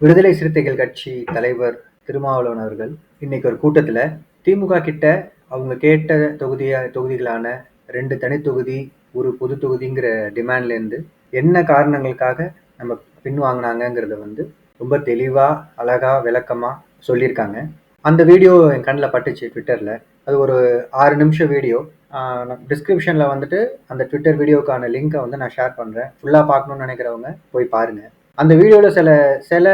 விடுதலை சிறுத்தைகள் கட்சி தலைவர் திருமாவளவன் அவர்கள் இன்னைக்கு ஒரு கூட்டத்தில் திமுக கிட்ட அவங்க கேட்ட தொகுதியா தொகுதிகளான ரெண்டு தனி தொகுதி ஒரு பொது தொகுதிங்கிற டிமாண்ட்லேருந்து என்ன காரணங்களுக்காக நம்ம பின்வாங்கினாங்கிறத வந்து ரொம்ப தெளிவாக அழகாக விளக்கமாக சொல்லியிருக்காங்க. அந்த வீடியோ என் கண்ணில் பட்டுச்சு ட்விட்டரில். அது ஒரு ஆறு நிமிஷம் வீடியோ. டிஸ்கிரிப்ஷனில் வந்துட்டு அந்த ட்விட்டர் வீடியோக்கான லிங்கை வந்து நான் ஷேர் பண்ணுறேன் ஃபுல்லாக பார்க்கணுன்னு நினைக்கிறவங்க போய் பாருங்கள் அந்த வீடியோவில் சில சில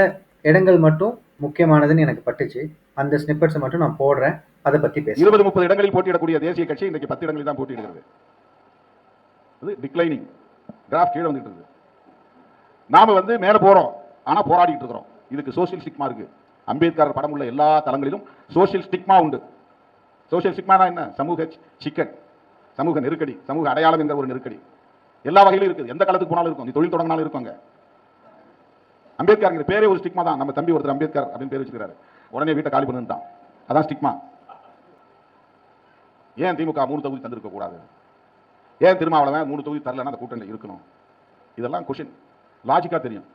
இடங்கள் மட்டும் முக்கியமானதுன்னு எனக்கு பட்டுச்சு. அந்த ஸ்னிப்பட்ஸை மட்டும் நான் போடுறேன். அதை பற்றி பேச இருபது முப்பது இடங்களில் போட்டியிடக்கூடிய தேசிய கட்சி இன்றைக்கு பத்து இடங்களில் தான் போட்டியிடுகிறது. இது டிக்ளைனிங் கிராஃப் கீழே வந்துட்டு இருக்குது நாம் வந்து மேலே போகிறோம் ஆனால் போராடிட்டு இருக்கிறோம். இதுக்கு சோசியல் ஸ்டிக்மா இருக்கு. அம்பேத்கர் படம் உள்ள எல்லா தளங்களிலும் சோசியல் ஸ்டிக்மா உண்டு. சோசியல் ஸ்டிக்மானா என்ன? சமூக சிக்கன் சமூக நெருக்கடி சமூக அடையாளம் என்ற ஒரு நெருக்கடி. எல்லா வகையிலும் இருக்குது. எந்த காலத்துக்கு போனாலும் இருக்கும். நீ தொழில் தொடங்கினாலும் இருக்குங்க அம்பேத்கர் பேரே ஒரு ஸ்டிக்மா தான். நம்ம தம்பி ஒருத்தர் அம்பேத்கர் அப்படின்னு பேர் வச்சுக்கிறாரு. உடனே வீட்டை காலி பண்ணுட்டான். அதான் ஸ்டிக்மா ஏன் திமுக மூணு தொகுதி தந்திருக்க கூடாது? ஏன் திருமாவளவன் மூணு தொகுதி தரலன்னா அந்த கூட்டணியில் இருக்கணும்? இதெல்லாம் கொஷின் லாஜிக்கா தெரியும்.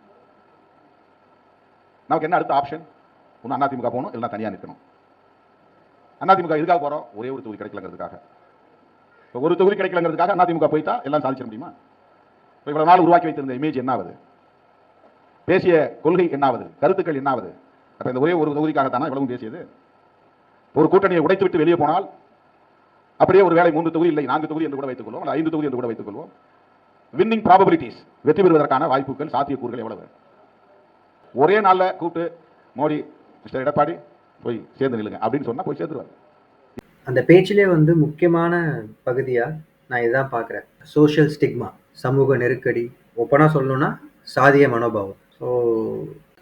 நமக்கு என்ன அடுத்த ஆப்ஷன் ஒன்று அதிமுக போகணும் இல்லைனா தனியாக நிற்கணும் அதிமுக இதுக்காக போகிறோம் ஒரே ஒரு தொகுதி கிடைக்கலங்கிறதுக்காக. இப்போ ஒரு தொகுதி கிடைக்கலங்கிறதுக்காக அதிமுக போயிட்டா எல்லாம் சாதிச்சிட முடியுமா? இப்போ இவ்வளோ நாள் உருவாக்கி வைத்திருந்த இமேஜ் என்ன ஆகுது? பேசிய கொள்கை என்னாவது கருத்துக்கள் என்னாவது? அப்போ இந்த ஒரே ஒரு தொகுதிக்காகத்தானா இவ்வளவு பேசியது? ஒரு கூட்டணியை உடைத்து விட்டு வெளியே போனால் அப்படியே ஒரு வேலை மூன்று தொகுதி இல்லை நான்கு தொகுதி என்று கூட வைத்துக் கொள்வோம் ஐந்து தொகுதி என்று கூட வைத்துக் கொள்வோம் வின்னிங் ப்ராபபிலிட்டிஸ் வெற்றி பெறுவதற்கான வாய்ப்புகள் சாத்தியக்கூறுகள் எவ்வளவு? ஒரே நாளில் கூப்பிட்டு மோடி மிஸ்டர் எடப்பாடி போய் சேர்ந்து நில்லுங்க அப்படின்னு சொன்னால் போய் சேர்ந்துருவாங்க அந்த பேச்சிலே வந்து முக்கியமான பகுதியாக நான் இதான் பார்க்குறேன். சோஷியல் ஸ்டிக்மா சமூக நெருக்கடி ஒப்பனா சொல்லணும்னா சாதிய மனோபாவம். ஸோ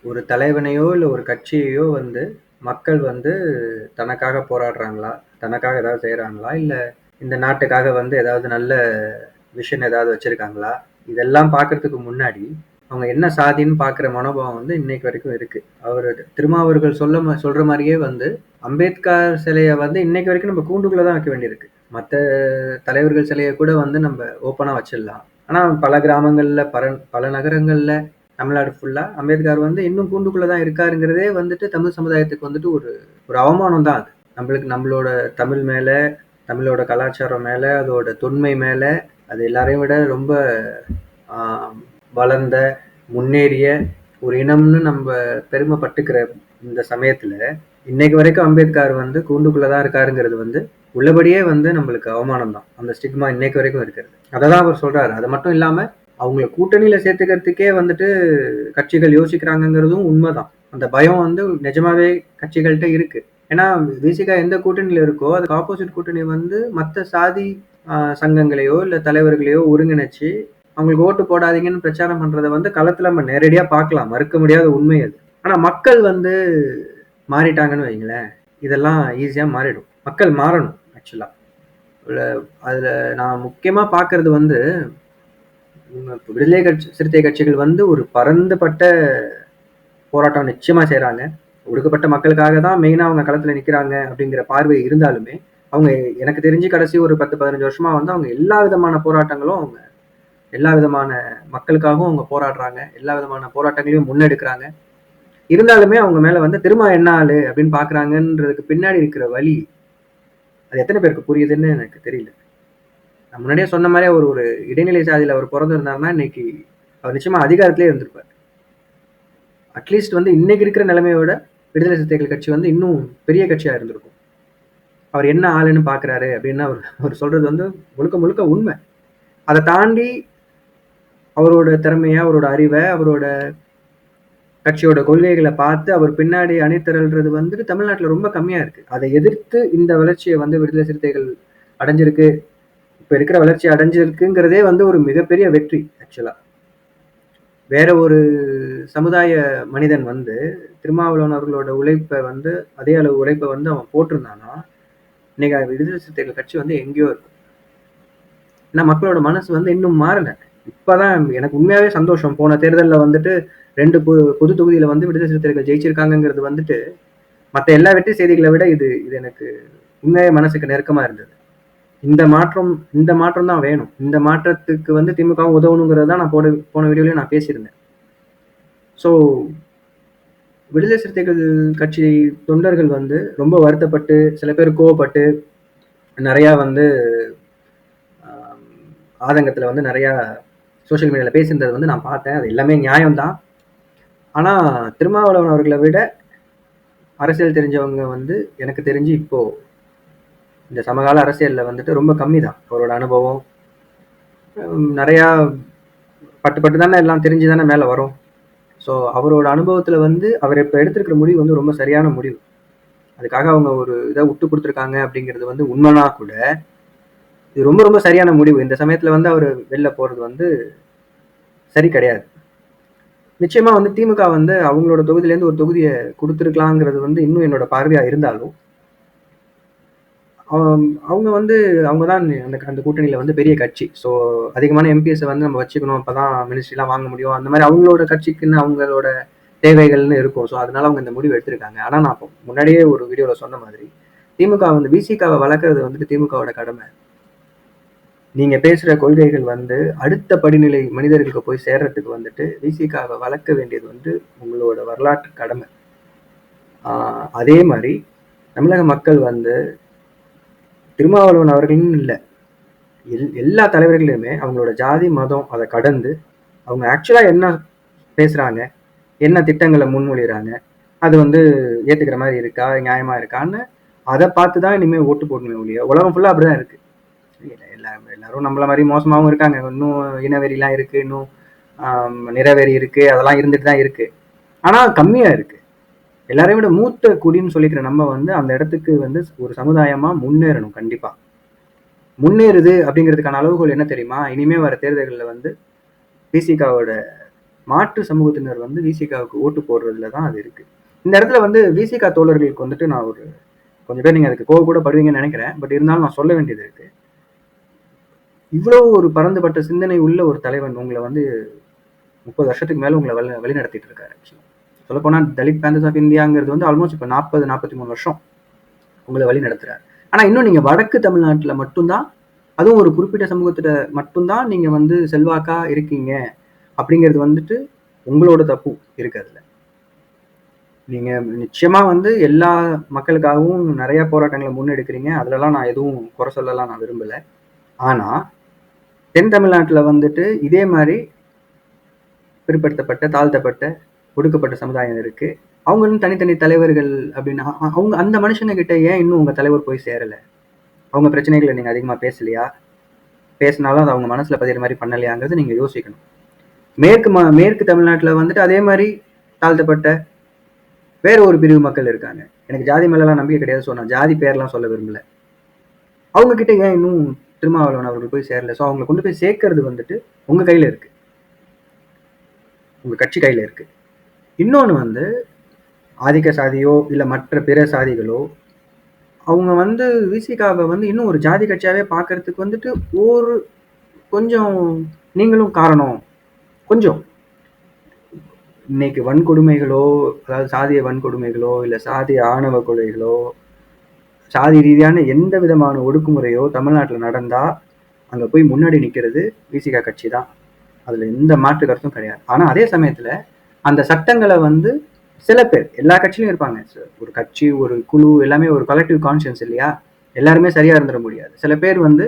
ஒரு தலைவனையோ இல்லை ஒரு கட்சியையோ வந்து மக்கள் வந்து தனக்காக போராடுறாங்களா? தனக்காக ஏதாவது செய்கிறாங்களா இல்லை இந்த நாட்டுக்காக வந்து ஏதாவது நல்ல விஷன் ஏதாவது வச்சுருக்காங்களா? இதெல்லாம் பார்க்கறதுக்கு முன்னாடி அவங்க என்ன சாதின்னு பார்க்குற மனோபாவம் வந்து இன்னைக்கு வரைக்கும் இருக்குது அவர் திருமாவர்கள் சொல்ல சொல்கிற மாதிரியே வந்து அம்பேத்கர் சிலையை வந்து இன்னைக்கு வரைக்கும் நம்ம கூண்டுக்குள்ளே தான் வைக்க வேண்டியிருக்கு. மற்ற தலைவர்கள் சிலையை கூட வந்து நம்ம ஓப்பனாக வச்சிடலாம். ஆனால் பல கிராமங்களில் பல பல நகரங்களில் தமிழ்நாடு ஃபுல்லாக அம்பேத்கர் வந்து இன்னும் கூண்டுக்குள்ள தான் இருக்காருங்கிறதே வந்துட்டு தமிழ் சமுதாயத்துக்கு வந்துட்டு ஒரு ஒரு அவமானம் தான் அது. நம்மளுக்கு நம்மளோட தமிழ் மேலே தமிழோட கலாச்சாரம் மேலே அதோட தொன்மை மேலே அது எல்லாரையும் விட ரொம்ப வளர்ந்த முன்னேறிய ஒரு இனம்னு நம்ம பெருமைப்பட்டுக்கிற இந்த சமயத்துல இன்னைக்கு வரைக்கும் அம்பேத்கர் வந்து கூண்டுக்குள்ள தான் இருக்காருங்கிறது வந்து உள்ளபடியே வந்து நம்மளுக்கு அவமானம் தான் அந்த ஸ்டிக்மா இன்னைக்கு வரைக்கும் இருக்கிறது. அதை தான் அவர் சொல்றாரு. அது மட்டும் இல்லாம அவங்கள கூட்டணியில சேர்த்துக்கிறதுக்கே வந்துட்டு கட்சிகள் யோசிக்கிறாங்கங்கிறதும் உண்மைதான். அந்த பயம் வந்து நிஜமாவே கட்சிகள்கிட்ட இருக்கு. ஏன்னா விசிகா எந்த கூட்டணியில இருக்கோ அதுக்கு ஆப்போசிட் கூட்டணி வந்து மற்ற சாதி சங்கங்களையோ இல்லை தலைவர்களையோ ஒருங்கிணைச்சு அவங்களுக்கு ஓட்டு போடாதீங்கன்னு பிரச்சாரம் பண்றதை வந்து களத்துல நம்ம நேரடியா பார்க்கலாம். மறுக்க முடியாத உண்மை அது. ஆனா மக்கள் வந்து மாறிட்டாங்கன்னு வைங்களேன் இதெல்லாம் ஈஸியா மாறிடும். மக்கள் மாறணும் ஆக்சுவலா அதுல நான் முக்கியமா பாக்குறது வந்து விடுதலை கட்சி சிறுத்தை கட்சிகள் வந்து ஒரு பரந்துபட்ட போராட்டம் நிச்சயமா செய்கிறாங்க ஒடுக்கப்பட்ட மக்களுக்காக தான் மெயினாக அவங்க களத்தில் நிற்கிறாங்க அப்படிங்கிற பார்வை இருந்தாலுமே அவங்க எனக்கு தெரிஞ்சு கடைசி ஒரு பத்து பதினஞ்சு வருஷமா வந்து அவங்க எல்லா விதமான போராட்டங்களும் அவங்க எல்லா விதமான மக்களுக்காகவும் அவங்க போராடுறாங்க. எல்லா விதமான போராட்டங்களையும் முன்னெடுக்கிறாங்க. இருந்தாலுமே அவங்க மேல வந்து திரும்ப என்ன ஆளு அப்படின்னு பாக்குறாங்கன்றதுக்கு பின்னாடி இருக்கிற வழி அது எத்தனை பேருக்கு புரியுதுன்னு எனக்கு தெரியல. நான் முன்னாடியே சொன்ன மாதிரியே ஒரு ஒரு இடைநிலை சாதியில் அவர் பிறந்திருந்தாருன்னா இன்னைக்கு அவர் நிச்சயமாக அதிகாரத்திலே இருந்திருப்பார். அட்லீஸ்ட் வந்து இன்னைக்கு இருக்கிற நிலைமையோட விடுதலை சிறுத்தைகள் கட்சி வந்து இன்னும் பெரிய கட்சியாக இருந்திருக்கும். அவர் என்ன ஆளுன்னு பார்க்குறாரு அப்படின்னு அவர் அவர் சொல்கிறது வந்து முழுக்க முழுக்க உண்மை. அதை தாண்டி அவரோட திறமையை அவரோட அறிவை அவரோட கட்சியோட கொள்கைகளை பார்த்து அவர் பின்னாடி அணிதிரள்றது வந்துட்டு தமிழ்நாட்டில் ரொம்ப கம்மியாக இருக்குது அதை எதிர்த்து இந்த வளர்ச்சியை வந்து விடுதலை சிறுத்தைகள் அடைஞ்சிருக்கு. இப்போ இருக்கிற வளர்ச்சி அடைஞ்சிருக்குங்கிறதே வந்து ஒரு மிகப்பெரிய வெற்றி ஆக்சுவலாக வேற ஒரு சமுதாய மனிதன் வந்து திருமாவளவன் அவர்களோட உழைப்பை வந்து அதே அளவு உழைப்பை வந்து அவன் போட்டிருந்தானா இன்னைக்கு விடுதலை சிறுத்தைகள் கட்சி வந்து எங்கேயோ இருக்கும். ஏன்னா மக்களோட மனசு வந்து இன்னும் மாறல. இப்போதான் எனக்கு உண்மையாவே சந்தோஷம். போன தேர்தலில் வந்துட்டு ரெண்டு பொது பொது தொகுதியில் வந்து விடுதலை சிறுத்தைகள் ஜெயிச்சிருக்காங்கங்கிறது வந்துட்டு மற்ற எல்லா வெற்றி செய்திகளை விட இது இது எனக்கு உண்மையாக மனசுக்கு நெருக்கமாக இருந்தது. இந்த மாற்றம் இந்த மாற்றம் தான் வேணும். இந்த மாற்றத்துக்கு வந்து திமுக உதவணுங்கிறது தான் நான் போன போன வீடியோலயும் நான் பேசியிருந்தேன். ஸோ விடுதலை சிறுத்தைகள் கட்சி தொண்டர்கள் வந்து ரொம்ப வருத்தப்பட்டு சில பேர் கோவப்பட்டு நிறையா வந்து ஆதங்கத்தில் வந்து நிறையா சோஷியல் மீடியாவில் பேசியிருந்தது வந்து நான் பார்த்தேன். அது எல்லாமே நியாயம்தான் ஆனால் திருமாவளவன் அவர்களை விட அரசியல் தெரிஞ்சவங்க வந்து எனக்கு தெரிஞ்சு இப்போது இந்த சமகால அரசியலில் வந்துட்டு ரொம்ப கம்மி தான் அவரோட அனுபவம் நிறையா பட்டு பட்டு தானே எல்லாம் தெரிஞ்சு தானே மேலே வரும். ஸோ அவரோட அனுபவத்தில் வந்து அவர் இப்போ எடுத்திருக்கிற முடிவு வந்து ரொம்ப சரியான முடிவு. அதுக்காக அவங்க ஒரு இதை விட்டு கொடுத்துருக்காங்க அப்படிங்கிறது வந்து உண்மைனா கூட இது ரொம்ப ரொம்ப சரியான முடிவு. இந்த சமயத்தில் வந்து அவர் வெளில போகிறது வந்து சரி கிடையாது. நிச்சயமாக வந்து திமுக வந்து அவங்களோட தொகுதியிலேருந்து ஒரு தொகுதியை கொடுத்துருக்கலாங்கிறது வந்து இன்னும் என்னோட பார்வையாக இருந்தாலும் அவ- அவங்க வந்து அவங்க தான் அந்த அந்த கூட்டணியில் வந்து பெரிய கட்சி. ஸோ அதிகமான எம்பிஎஸ்ஸை வந்து நம்ம வச்சுக்கணும். அப்போ தான் மினிஸ்ட்ரிலாம் வாங்க முடியும். அந்த மாதிரி அவங்களோட கட்சிக்குன்னு அவங்களோட தேவைகள்னு இருக்கும். ஸோ அதனால அவங்க இந்த முடிவு எடுத்திருக்காங்க. ஆனால் நான் இப்போ முன்னாடியே ஒரு வீடியோவில் சொன்ன மாதிரி திமுக வந்து விசிகாவை வளர்க்குறது வந்துட்டு திமுகவோட கடமை. நீங்கள் பேசுகிற கொள்கைகள் வந்து அடுத்த படிநிலை மனிதர்களுக்கு போய் சேர்றதுக்கு வந்துட்டு விசிகாவை வளர்க்க வேண்டியது வந்து உங்களோட வரலாற்று கடமை. அதே மாதிரி தமிழக மக்கள் வந்து திருமாவளவன் அவர்கள்னு இல்லை. எல் எல்லா தலைவர்களுமே அவங்களோட ஜாதி மதம் அதை கடந்து அவங்க ஆக்சுவலாக என்ன பேசுகிறாங்க என்ன திட்டங்களை முன்மொழிகிறாங்க அது வந்து ஏற்றுக்கிற மாதிரி இருக்கா நியாயமாக இருக்கான்னு அதை பார்த்து தான் இனிமேல் ஓட்டு போடணுமே ஒழிய உலகம் ஃபுல்லாக அப்படி தான் இருக்குது எல்லா எல்லாரும் நம்மள மாதிரி மோசமாகவும் இருக்காங்க. இன்னும் இனவெறிலாம் இருக்குது இன்னும் நிறவெறி இருக்குது அதெல்லாம் இருந்துட்டு தான் இருக்குது ஆனால் கம்மியாக இருக்குது எல்லாரையும் விட மூத்த குடின்னு சொல்லிக்கிற நம்ம வந்து அந்த இடத்துக்கு வந்து ஒரு சமுதாயமா முன்னேறணும் கண்டிப்பா. முன்னேறுது அப்படிங்கிறதுக்கான அளவுகோல் என்ன தெரியுமா? இனிமே வர தேர்தல்களில் வந்து விசிகாவோட மாற்று சமூகத்தினர் வந்து விசிகாவுக்கு ஓட்டு போடுறதுல தான் அது இருக்கு. இந்த இடத்துல வந்து விசிகா தோழர்களுக்கு வந்துட்டு நான் ஒரு கொஞ்சம் பேர் நீங்க அதுக்கு கோவ கூட படுவீங்கன்னு நினைக்கிறேன். பட் இருந்தாலும் நான் சொல்ல வேண்டியது இருக்கு. இவ்வளவு ஒரு பரந்துபட்ட சிந்தனை உள்ள ஒரு தலைவன் உங்களை வந்து முப்பது வருஷத்துக்கு மேல உங்களை வழி வழிநடத்திட்டு இருக்காரு. ஆக்சுவலா சொல்லப்போனால் தலித் பேந்தர்ஸ் ஆஃப் இந்தியாங்கிறது வந்து ஆல்மோஸ்ட் இப்போ நாற்பது நாற்பத்தி மூணு வருஷம் உங்களை வழி நடத்துறாரு. ஆனா இன்னும் நீங்க வடக்கு தமிழ்நாட்டுல மட்டும்தான் அதுவும் ஒரு குறிப்பிட்ட சமூகத்துல மட்டும்தான் நீங்க வந்து செல்வாக்கா இருக்கீங்க. அப்படிங்கிறது வந்துட்டு உங்களோட தப்பு இருக்கு அதுல நீங்க நிச்சயமா வந்து எல்லா மக்களுக்காகவும் நிறைய போராட்டங்களை முன்னெடுக்கிறீங்க. அதிலலாம் நான் எதுவும் குறை சொல்லலாம் நான் விரும்பலை. ஆனா தென் தமிழ்நாட்டுல வந்துட்டு இதே மாதிரி பிற்படுத்தப்பட்ட தாழ்த்தப்பட்ட ஒடுக்கப்பட்ட சமுதாயம் இருக்கு. இன்னும் தனித்தனி தலைவர்கள் அப்படின்னா அவங்க அந்த மனுஷங்க கிட்ட ஏன் இன்னும் உங்க தலைவர் போய் சேரல? அவங்க பிரச்சனைகளை நீங்க அதிகமா பேசலையா? பேசினாலும் அது அவங்க மனசுல பதிகிற மாதிரி பண்ணலையாங்கிறது நீங்க யோசிக்கணும். மேற்கு ம மேற்கு தமிழ்நாட்டில் வந்துட்டு அதே மாதிரி தாழ்த்தப்பட்ட வேற ஒரு பிரிவு மக்கள் இருக்காங்க. எனக்கு ஜாதி மேலலாம் நம்பிக்கை கிடையாது ஸோ ஜாதி பேர்லாம் சொல்ல விரும்பல. அவங்க கிட்ட ஏன் இன்னும் திருமாவளவன் அவர்கள் போய் சேரல? ஸோ அவங்களை கொண்டு போய் சேர்க்கறது வந்துட்டு உங்க கையில இருக்கு. உங்க கட்சி கையில இருக்கு. இன்னொன்று வந்து ஆதிக்க சாதியோ இல்லை மற்ற பிற சாதிகளோ அவங்க வந்து விசிகாவை வந்து இன்னும் ஒரு ஜாதி கட்சியாகவே பார்க்கறதுக்கு வந்துட்டு ஒரு கொஞ்சம் நீங்களும் காரணம். கொஞ்சம். இன்னைக்கு வன்கொடுமைகளோ அதாவது சாதிய வன்கொடுமைகளோ இல்லை சாதிய ஆணவ கொலைகளோ சாதி ரீதியான எந்த விதமான ஒடுக்குமுறையோ தமிழ்நாட்டில் நடந்தால் அங்கே போய் முன்னாடி நிற்கிறது விசிகா கட்சி தான். அதில் எந்த மாற்று கருத்தும் கிடையாது. ஆனால் அதே சமயத்தில் அந்த சட்டங்களை வந்து சில பேர் எல்லா கட்சியிலும் இருப்பாங்க. ஒரு கட்சி ஒரு குழு எல்லாமே ஒரு கலெக்டிவ் கான்சியன்ஸ் இல்லையா? எல்லாருமே சரியா இருந்துட முடியாது. சில பேர் வந்து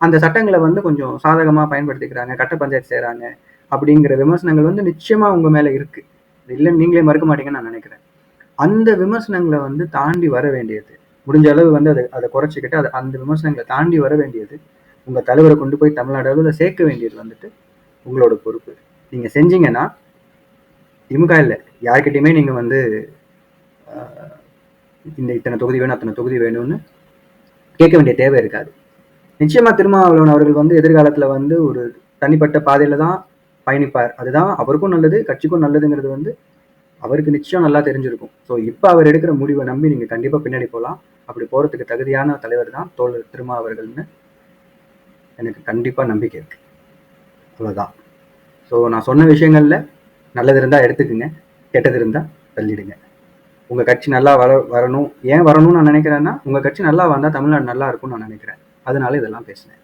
அந்த சட்டங்களை வந்து கொஞ்சம் சாதகமாக பயன்படுத்திக்கிறாங்க கட்ட பஞ்சாயத்து செய்கிறாங்க அப்படிங்கிற விமர்சனங்கள் வந்து நிச்சயமா உங்க மேல இருக்கு. இது இல்லைன்னு நீங்களே மறுக்க மாட்டீங்கன்னு நான் நினைக்கிறேன். அந்த விமர்சனங்களை வந்து தாண்டி வர வேண்டியது முடிஞ்ச அளவு வந்து அதை அதை குறைச்சிக்கிட்டு அதை அந்த விமர்சனங்களை தாண்டி வர வேண்டியது உங்க தலைவரை கொண்டு போய் தமிழ்நாடு அளவில் சேர்க்க வேண்டியது வந்துட்டு உங்களோட பொறுப்பு. நீங்க செஞ்சீங்கன்னா திமுக இல்லை. யார்கிட்டையுமே நீங்கள் வந்து இந்த இத்தனை தொகுதி வேணும் அத்தனை தொகுதி வேணும்னு கேட்க வேண்டிய தேவை இருக்காது. நிச்சயமாக திருமாவளவன் அவர்கள் வந்து எதிர்காலத்தில் வந்து ஒரு தனிப்பட்ட பாதையில் தான் பயணிப்பார். அதுதான் அவருக்கும் நல்லது கட்சிக்கும் நல்லதுங்கிறது வந்து அவருக்கு நிச்சயம் நல்லா தெரிஞ்சிருக்கும். ஸோ இப்போ அவர் எடுக்கிற முடிவை நம்பி நீங்கள் கண்டிப்பாக பின்னாடி போகலாம் அப்படி போகிறதுக்கு தகுதியான தலைவர் தான் தோழர் திருமா அவர்கள்னு எனக்கு கண்டிப்பாக நம்பிக்கை இருக்குது அவ்வளோதான் ஸோ நான் சொன்ன விஷயங்களில் நல்லது இருந்தால் எடுத்துக்குங்க கெட்டது இருந்தால் தள்ளிடுங்க. உங்கள் கட்சி நல்லா வர வரணும். ஏன் வரணும்னு நான் நினைக்கிறேன்னா உங்கள் கட்சி நல்லா வந்தால் தமிழ்நாடு நல்லா இருக்கும்னு நான் நினைக்கிறேன். அதனால இதெல்லாம் பேசினேன்.